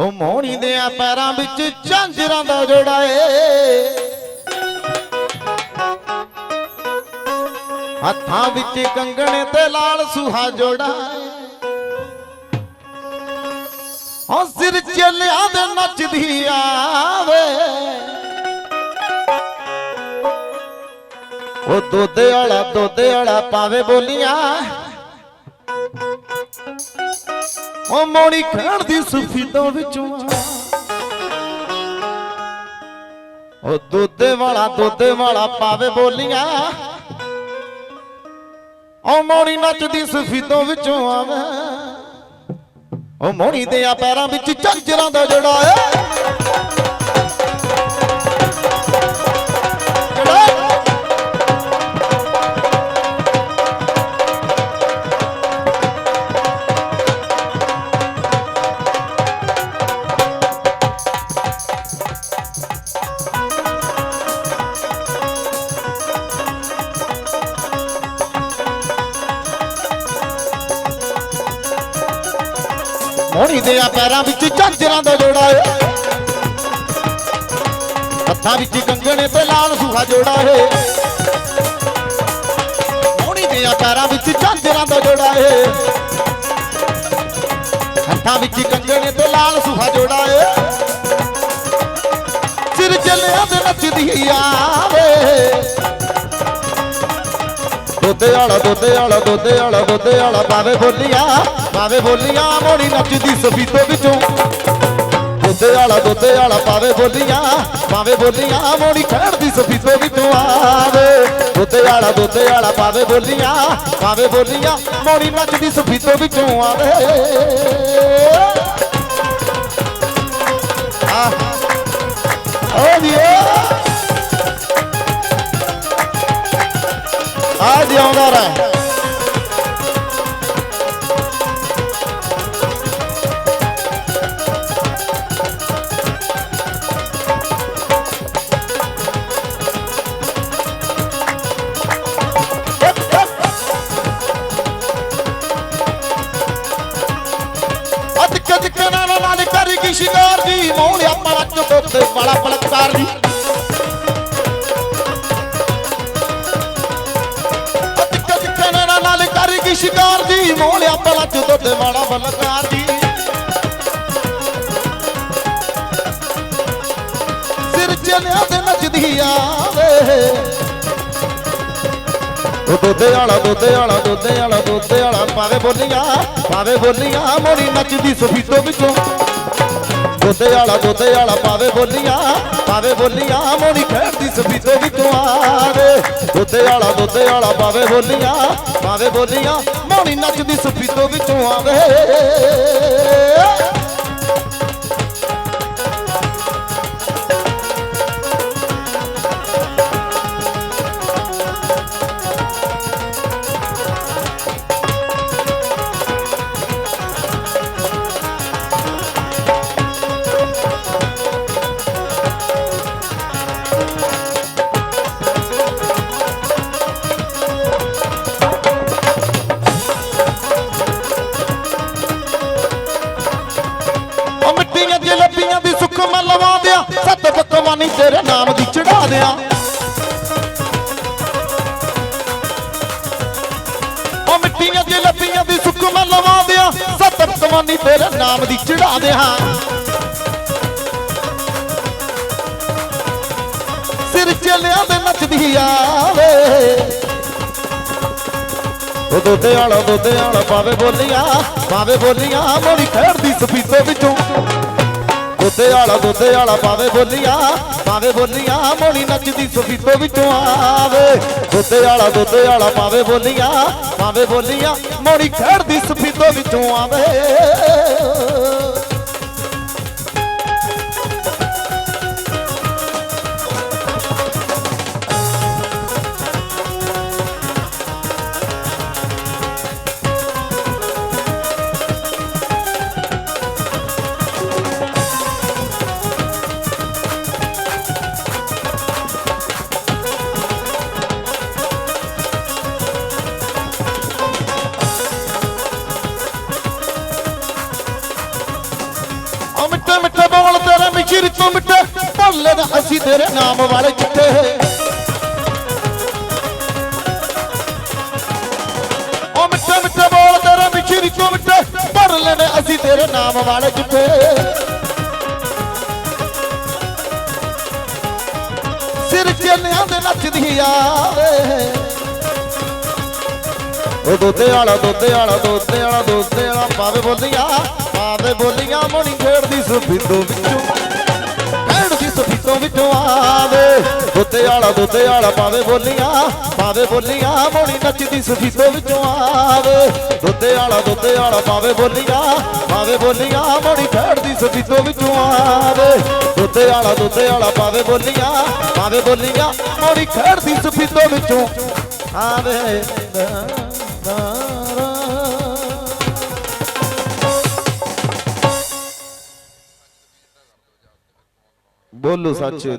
ਉਹ ਮੋਹਣੀ ਦੇ ਆ ਪੈਰਾਂ ਵਿੱਚ ਝਾਂਜਰਾਂ ਦਾ ਜੋੜਾ ਏ। ਹੱਥਾਂ ਵਿੱਚ ਕੰਗਣ ਤੇ ਲਾਲ ਸੁਹਾ ਜੋੜਾ ਏ। ਸਿਰ ਚੱਲਿਆ ਦੇ ਨੱਚਦੀ ਆਵੇ। ਉਹ ਦੋਦੇ ਵਾਲਾ ਦੋਦੇ ਵਾਲਾ ਪਾਵੇ ਬੋਲੀਆਂ। ਉਹ ਮੋਣੀ ਖੜਦੀ ਸੁਫੀਦੋਂ ਵਿੱਚੋਂ ਉਹ ਦੋਦੇ ਵਾਲਾ, ਦੁੱਧੇ ਵਾਲਾ ਪਾਵੇ ਬੋਲੀਆਂ। ਉਹ ਮੋਣੀ ਨੱਚਦੀ ਸੁਫੀਦੋਂ ਵਿੱਚੋਂ ਆਵੇ। ਉਹ ਮੋਣੀ ਦੇ ਆ ਪੈਰਾਂ ਵਿੱਚ ਝੰਜਰਾਂ ਦਾ ਜੜਾ ਏ। ਮੋਣੀ ਦੇ ਆ ਪੈਰਾਂ ਵਿੱਚ ਝਾਂਜਰਾਂ ਦਾ ਜੋੜਾ ਏ। ਹੱਥਾਂ ਵਿੱਚ ਕੰਗਣੇ ਤੇ ਲਾਲ ਸੁਹਾ ਜੋੜਾ ਏ। ਮੋਣੀ ਦੇ ਆ ਪੈਰਾਂ ਵਿੱਚ ਝਾਂਜਰਾਂ ਦਾ ਜੋੜਾ ਏ। ਹੱਥਾਂ ਵਿੱਚ ਕੰਗਣੇ ਤੇ ਲਾਲ ਸੁਹਾ ਜੋੜਾ ਏ। ਸਿਰ ਚੱਲਿਆ ਤੇ ਨੱਚਦੀ ਆਵੇ। ਦੋਦੇ ਵਾਲਾ ਦੋਦੇ ਵਾਲਾ ਦੋਦੇ ਵਾਲਾ ਦੋਦੇ ਵਾਲਾ। ਪਾਵੇ ਬੋਲੀਆਂ ਪਾਵੇ ਬੋਲੀਆਂ, ਮੋੜੀ ਨੱਚਦੀ ਸਫੀਤੋ ਵਿੱਚੋਂ। ਦੋਦੇ ਵਾਲਾ ਦੋਦੇ ਵਾਲਾ ਪਾਵੇ ਬੋਲੀਆਂ ਪਾਵੇ ਬੋਲੀਆਂ, ਮੋੜੀ ਖੜਦੀ ਸਫੀਤੋ ਵਿੱਚੋਂ। ਆਵੇ ਦੋਦੇ ਵਾਲਾ ਦੋਦੇ ਵਾਲਾ ਪਾਵੇ ਬੋਲੀਆਂ ਪਾਵੇ ਬੋਲੀਆਂ, ਮੋੜੀ ਨੱਚਦੀ ਸਫੀਤੋ ਵਿੱਚੋਂ। ਆਵੇ। ਆ ਓ ਜੀ ਆ ਜਿਉਂਦਾ ਰਹਿ। ਅੱਜ ਕੱਜ ਕਨਾ ਨਾਲ ਕਰੀ ਕੀ ਸ਼ਿਕਾਰ ਦੀ ਮੋਹਲਿਆ ਪਲਕ ਤੋਤੇ ਵਾਲਾ ਪਲਕਕਾਰ ਦੀ ਮੋਹਲਿਆ ਪਲਕ ਤੋਤੇ ਦੀ ਸਿਰ ਚਲਿਆ ਤੇ ਨੱਚਦੀ ਆਵੇ। ਉਹ ਦੋਦੇ ਵਾਲਾ ਦੋਦੇ ਵਾਲਾ ਦੋਦੇ ਵਾਲਾ ਦੋਦੇ ਵਾਲਾ ਪਾਵੇ ਬੋਲੀਆਂ ਪਾਵੇ ਬੋਲੀਆਂ, ਮੋਰੀ ਨੱਚਦੀ ਸਫੀਤੋ ਵਿੱਚੋਂ। ਦੋਦੇ ਵਾਲਾ ਦੋਦੇ ਵਾਲਾ ਪਾਵੇ ਬੋਲੀਆਂ ਪਾਵੇ ਬੋਲੀਆਂ ਮੋੜੀ ਖੇਡਦੀ ਸਫੀਤੋ ਵਿੱਚੋਂ ਆ। ਦੋਦੇ ਵਾਲਾ ਦੋਦੇ ਵਾਲਾ ਪਾਵੇ ਬੋਲੀਆਂ ਪਾਵੇ ਬੋਲੀਆਂ। ਮੋੜੀ ਨੱਚਦੀ ਸਫੀਤੋ ਵਿੱਚੋਂ ਆਵੇ। ਤੇਰੇ ਨਾਮ ਦੀ ਚੜਾ ਦਿਆਂ। ਉਹ ਮਿੱਟੀਆਂ ਜਲੇਬੀਆਂ ਦੀ ਸੁੱਖ ਲਵਾ ਦਿਆਂ। ਸੱਤ ਪਕਵਾਨੀ ਤੇਰੇ ਨਾਮ ਦੀ ਚੜਾ ਦਿਆਂ। ਸਿਰ ਚੱਲਿਆ ਤੇ ਨੱਚਦੀ ਆਵੇ। ਉਹ ਦੋਦੇ ਵਾਲਾ ਦੋਦੇ ਵਾਲਾ ਪਾਵੇ ਬੋਲੀਆਂ ਪਾਵੇ ਬੋਲੀਆਂ, ਮੋੜੀ ਖੇਡਦੀ ਸਫੀਤੋ ਵਿੱਚੋਂ। ਦੋਦੇ ਵਾਲਾ ਦੋਦੇ ਵਾਲਾ ਪਾਵੇ ਬੋਲੀਆਂ ਪਾਵੇ ਬੋਲੀਆਂ ਮੋੜੀ ਨੱਚਦੀ ਸਫੀਤੋ ਵਿੱਚੋਂ ਆਵੇ। ਦੋਦੇ ਵਾਲਾ ਦੋਦੇ ਵਾਲਾ ਪਾਵੇ ਬੋਲੀਆਂ ਪਾਵੇ ਬੋਲੀਆਂ ਮੋੜੀ ਖੇਡਦੀ ਸਫੀਤੋ ਵਿੱਚੋਂ ਆਵੇ। ਤੇਰੇ ਤੋਂ ਮਿੱਠੇ ਭੁੱਲੇ ਨਾ ਅਸੀਂ ਤੇਰੇ ਨਾਮ ਵਾਲੇ ਚਿੱਟੇ। ਉਹ ਮਿੱਠੇ ਮਿੱਠੇ ਬੋਲ ਤੇਰੇ ਮਿਸ਼ਰੀ ਤੋਂ ਮਿੱਠੇ ਭਰ ਲੈਣੇ ਅਸੀਂ ਤੇਰੇ ਨਾਮ ਵਾਲੇ ਚਿੱਟੇ। ਸਿਰ ਚੇਲਿਆਂ ਦੇ ਨੱਚਦੀ ਆਵੇ। ਉਹ ਦੋਤੇ ਵਾਲਾ ਦੋਤੇ ਵਾਲਾ ਦੋਤੇ ਵਾਲਾ ਦੋਤੇ ਵਾਲਾ ਪਾਵੇ ਬੋਲੀਆਂ ਪਾਵੇ ਬੋਲੀਆਂ ਮੋਣੀ ਖੇਡਦੀ ਸੁਫੀਤੋਂ ਵਿੱਚੋਂ। ਖੇਡਦੀ ਵਿੱਚੋਂ ਆਵੇ। ਦੋਤੇ ਵਾਲਾ ਦੋਤੇ ਵਾਲਾ ਪਾਵੇ ਬੋਲੀਆਂ ਪਾਵੇ ਬੋਲੀਆਂ ਮੋਣੀ ਨੱਚਦੀ ਸਫੀਤੋ ਵਿੱਚੋਂ ਆਵੇ। ਦੋਤੇ ਵਾਲਾ ਦੋਤੇ ਵਾਲਾ ਪਾਵੇ ਬੋਲੀਆਂ ਪਾਵੇ ਬੋਲੀਆਂ ਮੋਣੀ ਖੇਡਦੀ ਸਫੀਤੋ ਵਿੱਚੋਂ ਆਵੇ। ਦੋਤੇ ਵਾਲਾ ਦੋਤੇ ਵਾਲਾ ਪਾਵੇ ਬੋਲੀਆਂ ਪਾਵੇ ਬੋਲੀਆਂ ਮੋਣੀ ਖੇਡਦੀ ਸੁਫੀਤੋਂ ਵਿੱਚੋਂ ਆਵੇ। ਨਾ ਨਾ ਬੋਲੋ ਸੱਚ।